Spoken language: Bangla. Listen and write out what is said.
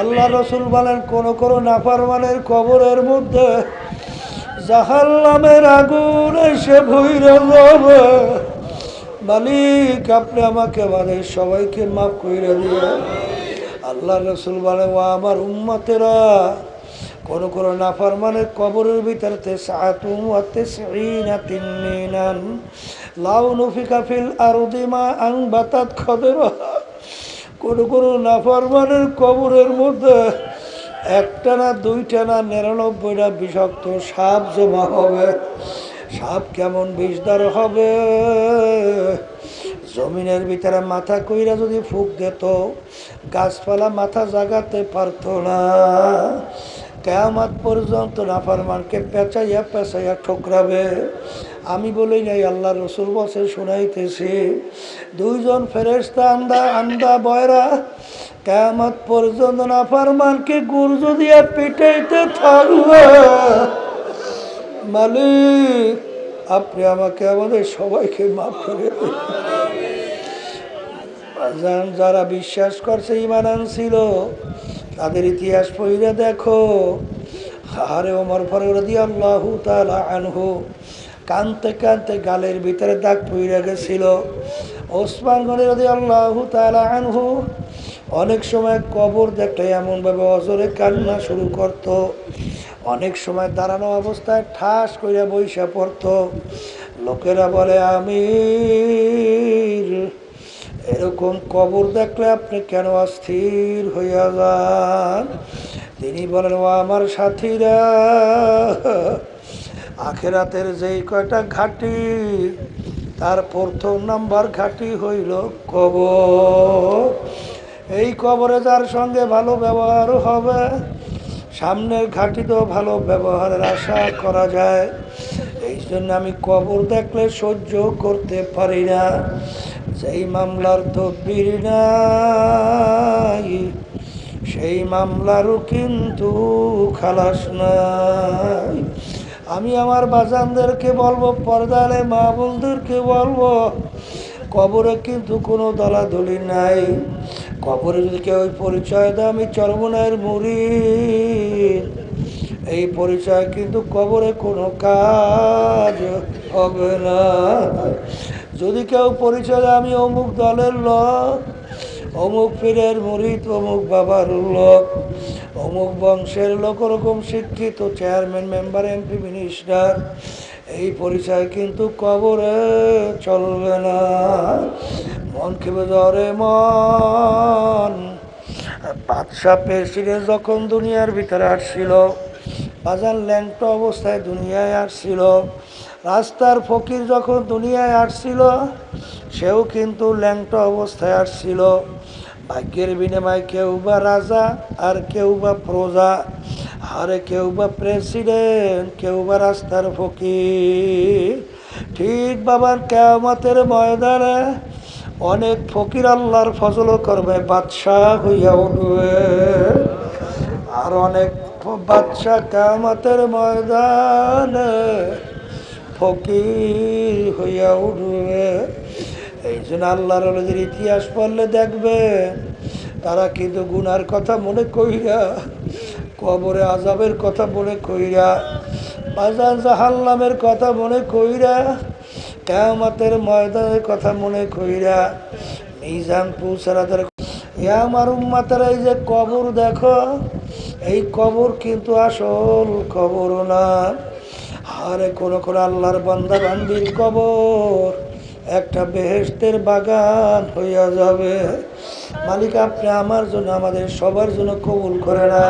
আল্লাহ রসুল বলেন, কোন কোন নাফারমানের কবরের মধ্যে জাহাল্লামের আগুন এসে যাবে মালিক, আপনি আমাকে আমাদের সবাইকে মাফ করে দিয়ে আল্লাহ রসুল বলে ও আমার উম্মতেরা, কোন কোন নাফারমানের কবরের ভিতরে লাউ নুফিকা ফিল আরদি মা আং বাতাত খদরা। কোন কোনো নাফারমানের কবরের মধ্যে একটা না দুইটা না নিরানব্বইটা বিষাক্ত সাপ জমা হবে। সাপ কেমন বিষদার হবে? জমিনের ভিতরে মাথা কইরা যদি ফুক দিত, গাছপালা মাথা জাগাতে পারত না। কেয়ামাত পর্যন্ত নাফারমানকে পেঁচাইয়া পেঁচাইয়া ঠোকরাবে। আমি বলি নাই আল্লাহ রসুল বসে শোনাইতেছি, দুইজন ফেরেস্তা আন্দা আন্দা বয়রা কেয়ামত পর্যন্ত নাফারমানকে গুর্জ দিয়া পিটাইতে থাকবে। মালিক, আপনি আমাকে, আমাদের সবাইকে মাফ করে যারা বিশ্বাস করছে ইমান আনছিল তাদের ইতিহাস পড়ে দেখো। হারে ওমর ফরদি আল্লাহ তালা আনহু কানতে কানতে গালের ভিতরে দাগ পইরা গেছিল। ওসমান গনি রদি আল্লাহ তালা আনহু অনেক সময় কবর দেখলে এমনভাবে অজরে কান্না শুরু করত। অনেক সময় দাঁড়ানো অবস্থায় ঠাস কইরা বৈশা পড়তো। লোকেরা বলে, আমির এরকম কবর দেখলে আপনি কেন অস্থির হইয়া যান? তিনি বলেন, ও আমার সাথীরা, আখেরাতের যেই কয়টা ঘাটি, তার প্রথম নাম্বার ঘাটি হইল কবর। এই কবরে যার সঙ্গে ভালো ব্যবহার হবে, সামনের ঘাটিতেও ভালো ব্যবহারের আশা করা যায়। এই জন্য আমি কবর দেখলে সহ্য করতে পারি না। সেই মামলার তদবির নাই, সেই মামলারও কিন্তু খালাস নাই। আমি আমার বাজানদেরকে বলব, পর্দালে মা বোনদেরকে বলব, কবরে কিন্তু কোনো দলাদলি নাই। কবরে যদি কেউ পরিচয় দেয়, আমি চরমনায়ের মুড়ি। এই পরিচয় কিন্তু কবরে কোনো কাজ হবে না। যদি কেউ পরিচয় আমি অমুক দলের লোক, অমুক পীরের মুরিদ, অমুক বাবার লোক, অমুক বংশের লোক, ওরকম শিক্ষিত চেয়ারম্যান, মেম্বার, এমপি, মিনিস্টার, এই পরিচয় কিন্তু কবরে চলবে না। মন খেবে জ্বরে মন। বাদশাহ প্রেসিডেন্ট যখন দুনিয়ার ভিতরে আসছিল বাজার ল্যাংটো অবস্থায় দুনিয়ায় আসছিল। রাস্তার ফকির যখন দুনিয়ায় আসছিল, সেও কিন্তু ল্যাংটো অবস্থায় আসছিল। ভাগ্যের বিনিময়ে কেউ বা রাজা, আর কেউ বা প্রজা, আর কেউ বা প্রেসিডেন্ট, কেউ বা রাস্তার ফকির। ঠিক বাবার কেয়ামতের ময়দানে অনেক ফকির আল্লাহর ফজলও করবে, বাদশাহ হইয়া উঠবে। আর অনেক বাদশাহ কেয়ামতের ময়দানে ফকির হইয়া উঠবে। এই জন্য আল্লাহর নদীর ইতিহাস পড়লে দেখবে, তারা কিন্তু গুনার কথা মনে কইরা, কবরে আজাবের কথা মনে কইরা বাজার জাহাল্লামের কথা মনে কইরা, কেয়ামতের ময়দানের কথা মনে কইরা, মিজান পুসারাদের আমার উম্মাতারা এই যে কবর দেখো এই কবর কিন্তু আসল কবর না। আরে কোনো কোনো আল্লাহর বান্দা বান্দির কবর একটা বেহেস্তের বাগান হইয়া যাবে। মালিক, আপনি আমার জন্য, আমাদের সবার জন্য কবুল করে না